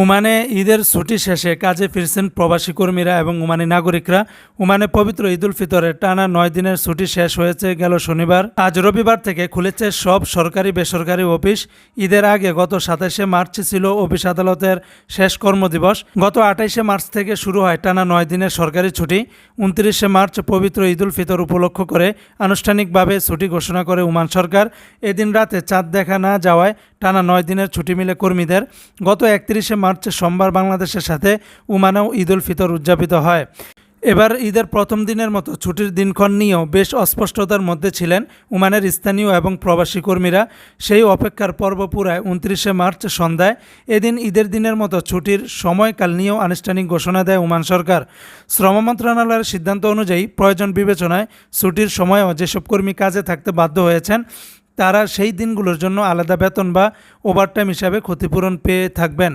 ওমানে ঈদের ছুটি শেষে কাজে ফিরছেন প্রবাসী কর্মীরা এবং ওমানি নাগরিকরা। ওমানে পবিত্র ঈদুল ফিতরের টানা নয় দিনের ছুটি শেষ হয়েছে, গেল শনিবার। আজ রবিবার থেকে খুলেছে সব সরকারি, বেসরকারি অফিস। ঈদের আগে গত সাতাশে মার্চ ছিল অফিস আদালতের শেষ কর্মদিবস। গত আঠাইশে মার্চ থেকে শুরু হয় টানা নয় দিনের সরকারি ছুটি। উনত্রিশে মার্চ পবিত্র ঈদুল ফিতর উপলক্ষ করে আনুষ্ঠানিকভাবে ছুটি ঘোষণা করে ওমান সরকার। এদিন রাতে চাঁদ দেখা না যাওয়ায় টানা নয় দিনের ছুটি মিলে কর্মীদের গত একত্রিশে মার্চ সোমবার বাংলাদেশের সাথে উমানেও ঈদ উল ফিতর উদযাপিত হয়। এবার ঈদের প্রথম দিনের মতো ছুটির দিনক্ষণ নিয়েও বেশ অস্পষ্টতার মধ্যে ছিলেন উমানের স্থানীয় এবং প্রবাসী কর্মীরা। সেই অপেক্ষার পর্ব পুরায় উনত্রিশে মার্চ সন্ধ্যায়। এদিন ঈদের দিনের মতো ছুটির সময়কাল নিয়েও আনুষ্ঠানিক ঘোষণা দেয় উমান সরকার। শ্রম মন্ত্রণালয়ের সিদ্ধান্ত অনুযায়ী প্রয়োজন বিবেচনায় ছুটির সময়ও যেসব কর্মী কাজে থাকতে বাধ্য হয়েছেন তারা সেই দিনগুলোর জন্য আলাদা বেতন বা ওভারটাইম হিসাবে ক্ষতিপূরণ পেয়ে থাকবেন।